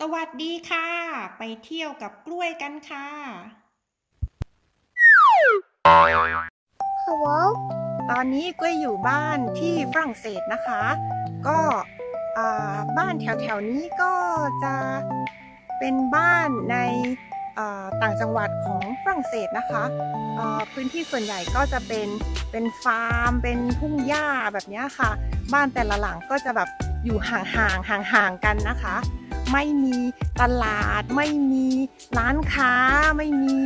สวัสดีค่ะ ไปเที่ยวกับกล้วยกันค่ะ Hello ตอนนี้กล้วยอยู่บ้านที่ฝรั่งเศสนะคะ ก็อ่าบ้านแถวๆนี้ก็จะเป็นบ้านในอ่าต่างจังหวัดของฝรั่งเศสนะคะอ่าพื้นที่ส่วนใหญ่ก็จะเป็นเป็นฟาร์ม เป็นทุ่งหญ้าแบบเนี้ยค่ะ บ้านแต่ละหลังก็จะแบบ อยู่ห่างๆห่างๆกันนะคะ ไม่มีตลาด ไม่มีร้านค้า ไม่มี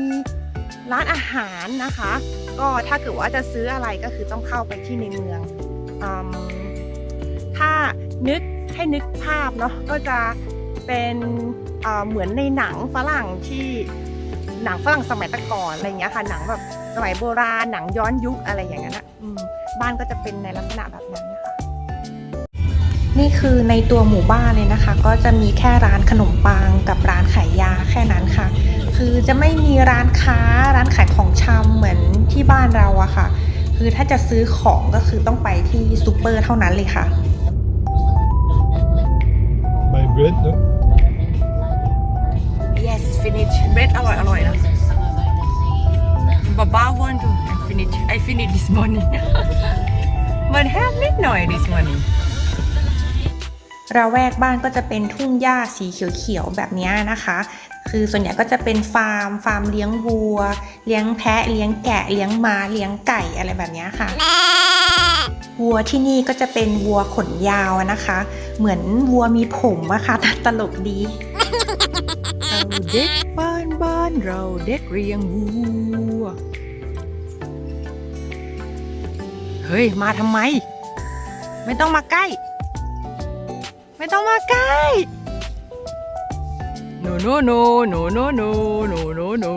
ร้านอาหารนะคะ ก็ถ้าเกิดว่าจะซื้ออะไรก็คือต้องเข้าไปที่ในเมืองอถ้านึกให้นึกภาพเนาะก็จะเป็นเหมือนในหนังฝรั่งที่หนังฝรั่งสมัยตะก่อนอะไรอย่างเงี้ยค่ะหนังแบบสมัยโบราณหนังย้อนยุคอะไรอย่างเงี้ยนะอืมบ้านก็จะเป็นในลักษณะแบบนั้น นะคะนี่คือในตัวหมู่บ้านเลยนะคะ ก็จะมีแค่ร้านขนมปังกับร้านขายยาแค่นั้นค่ะ คือจะไม่มีร้านค้าร้านขายของชำเหมือนที่บ้านเราอะค่ะ คือถ้าจะซื้อของก็คือต้องไปที่ซูเปอร์เท่านั้นเลยค่ะ My bread, no? Yes, finish. Bread อร่อยอร่อยนะ Baba want to finish. I finish this morning. But have นิดหน่อย this morning. ระแวกบ้านก็จะเป็นทุ่งหญ้าสีเขียวๆแบบนี้นะคะ คือส่วนใหญ่ก็จะเป็นฟาร์ม ฟาร์มเลี้ยงวัว เลี้ยงแพะ เลี้ยงแกะ เลี้ยงม้า เลี้ยงไก่อะไรแบบนี้ค่ะ วัวที่นี่ก็จะเป็นวัวขนยาวนะคะ เหมือนวัวมีผมอะค่ะตลกดี เราเด็กบ้านบ้านเราเด็กเรียงวัว เฮ้ย มาทำไม ไม่ต้องมาใกล้ ไม่ต้องมาใกล้ No no no no no no no no no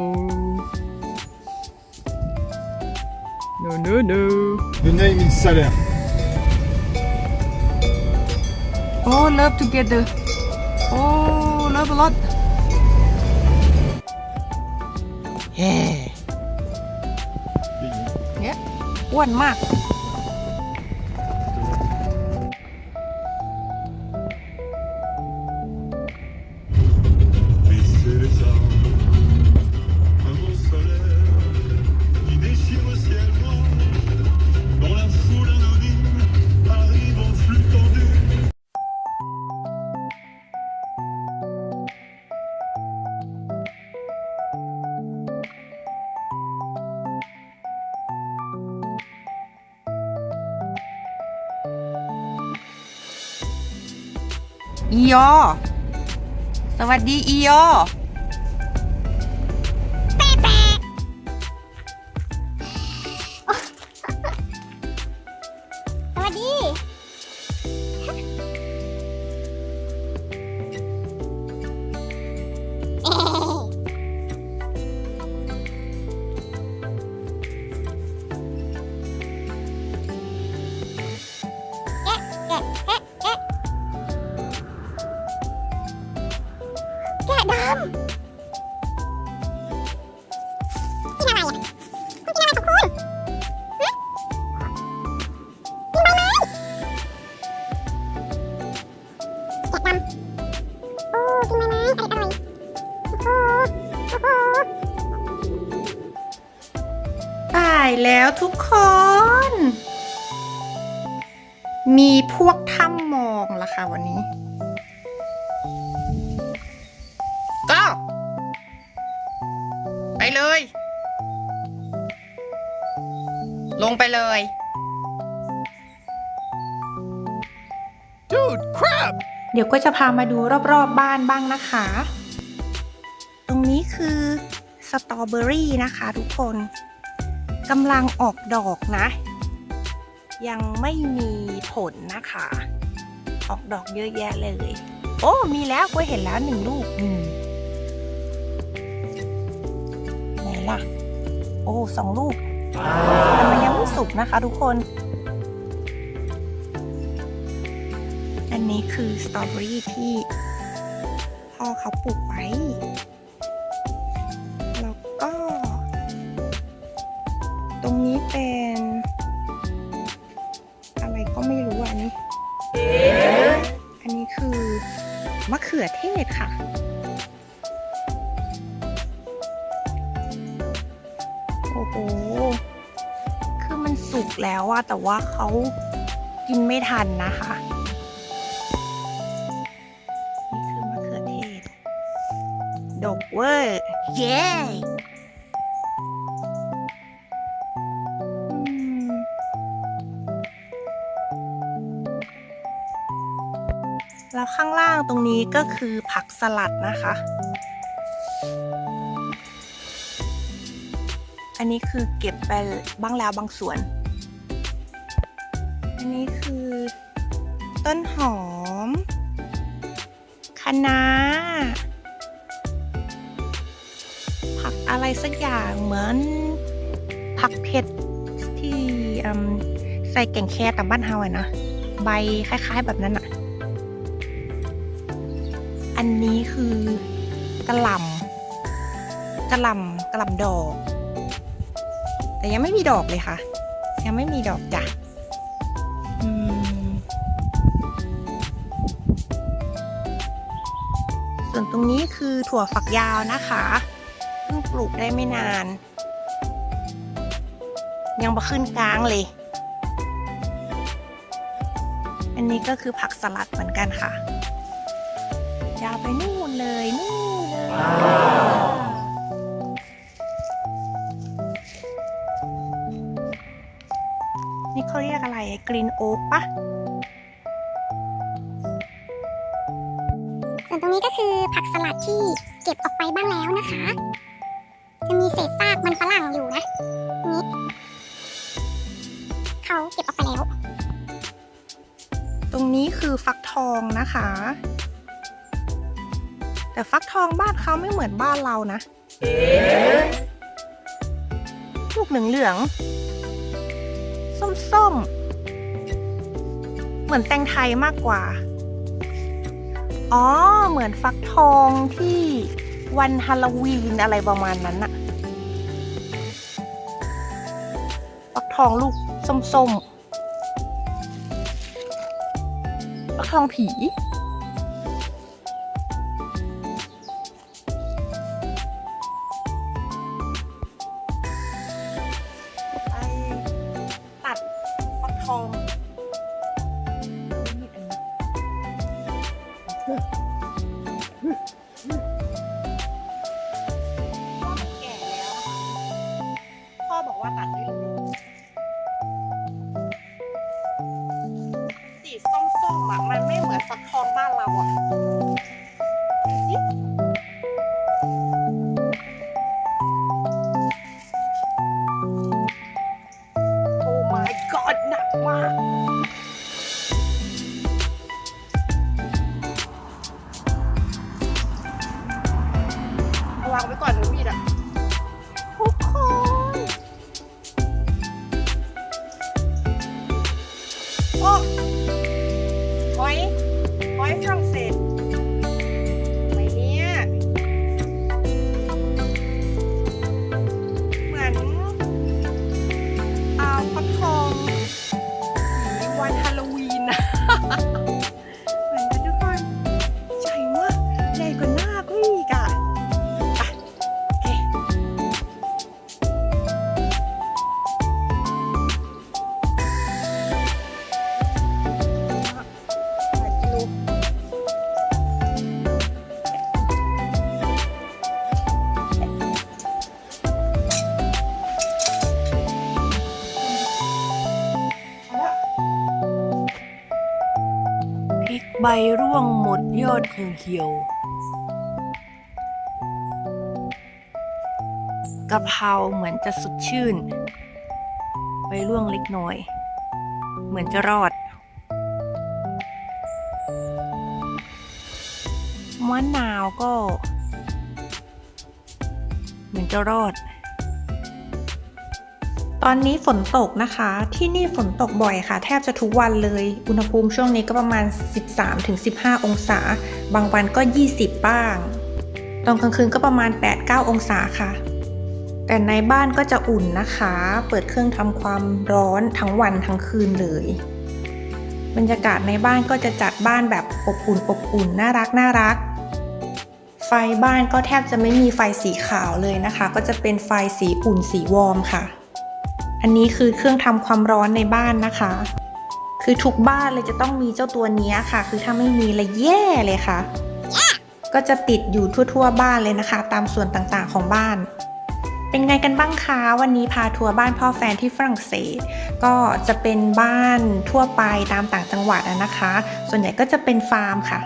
No no no The name is Salaire. Oh love together Oh love a lot เฮ้เนี่ยอ้วนมาก อียอสวัสดีอีโย แล้วทุกคน มีพวกถ้ำมองละค่ะวันนี้ ก็ ไปเลย ลงไปเลย Dude, crap! เดี๋ยวก็จะพามาดูรอบๆบบ้านบ้างนะคะ ตรงนี้คือสตรอเบอรี่นะคะทุกคน กำลังออกดอกนะ ยังไม่มีผลนะคะ ออกดอกเยอะแยะเลย โอ้มีแล้วก็เห็นแล้วหนึ่งลูกนี่ไหนล่ะ โอ้สองลูกแต่มันยังไม่สุกนะคะทุกคน อันนี้คือสตรอเบอรี่ที่พ่อเขาปลูกไว้แล้ว เป็น อะไรก็ไม่รู้อะอันนี้ อันนี้คือมะเขือเทศค่ะ โอ้โห คือมันสุกแล้วอะแต่ว่าเขากินไม่ทันนะคะนี่คือมะเขือเทศดกเวอร์ เย้ แล้วข้างล่างตรงนี้ก็คือผักสลัดนะคะ อันนี้คือเก็บไปบ้างแล้วบางส่วน อันนี้คือต้นหอม คะน้า ผักอะไรสักอย่างเหมือนผักเผ็ดที่ใส่แกงแครแต่บ้านเฮาอะนะ ใบคล้ายๆแบบนั้นอะ อันนี้คือกระหล่ำกระหล่ำกระหล่ำดอก แต่ยังไม่มีดอกเลยค่ะ ยังไม่มีดอกจ้ะส่วนตรงนี้คือถั่วฝักยาวนะคะเพิ่งปลูกได้ไม่นาน ยังมาขึ้นกลางเลย อันนี้ก็คือผักสลัดเหมือนกันค่ะ ยาวไปนู่นเลยนู่นเลยนี่เขาเรียกอะไรกรีนโอ๊กปะส่วนตรงนี้ก็คือผักสลัดที่เก็บออกไปบ้างแล้วนะคะ จะมีเศษซากมันฝรั่งอยู่นะนี่เขาเก็บออกไปแล้ว ตรงนี้คือฟักทองนะคะ แต่ฟักทองบ้านเขาไม่เหมือนบ้านเรานะ ลูกเหลืองเหลือง ส้มส้ม เหมือนแตงไทยมากกว่า อ๋อ เหมือนฟักทองที่วันฮาโลวีนอะไรประมาณนั้นอะฟักทองลูกส้มๆฟักทองผี ทองพ่อแก่แล้วนะคะพ่อบอกว่าตัดได้เลยสีส้มๆอะมันไม่เหมือนฟักทองบ้านเราอะดูสิ ใบร่วงหมดยอดเหี่ยวกะเพราเหมือนจะสดชื่นใบร่วงเล็กน้อย เหมือนจะรอด มะนาวก็ เหมือนจะรอด ตอนนี้ฝนตกนะคะ ที่นี่ฝนตกบ่อยค่ะ แทบจะทุกวันเลย อุณหภูมิช่วงนี้ก็ประมาณ 13-15 องศา บางวันก็ 20 บ้าง ตอนกลางคืนก็ประมาณ 8-9 องศาค่ะ แต่ในบ้านก็จะอุ่นนะคะ เปิดเครื่องทำความร้อนทั้งวันทั้งคืนเลย บรรยากาศในบ้านก็จะจัดบ้านแบบอบอุ่นอบอุ่นน่ารักน่ารักไฟบ้านก็แทบจะไม่มีไฟสีขาวเลยนะคะ ก็จะเป็นไฟสีอุ่นสีวอร์มค่ะ อันนี้คือเครื่องทำความร้อนในบ้านนะคะ คือทุกบ้านเลยจะต้องมีเจ้าตัวนี้ค่ะ คือถ้าไม่มีเลยแย่เลยค่ะก็จะติดอยู่ทั่ว ๆ บ้านเลยนะคะ ตามส่วนต่างๆของบ้าน เป็นไงกันบ้างคะวันนี้พาทัวร์บ้านพ่อแฟนที่ฝรั่งเศส ก็จะเป็นบ้านทั่วไปตามต่างจังหวัดนะคะ ส่วนใหญ่ก็จะเป็นฟาร์มค่ะ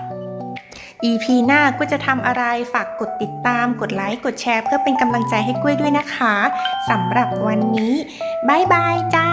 EP หน้าก็จะทำอะไรฝากกดติดตาม กดไลค์ กดแชร์ เพื่อเป็นกำลังใจให้กล้วยด้วยนะคะสำหรับวันนี้บายบายจ้า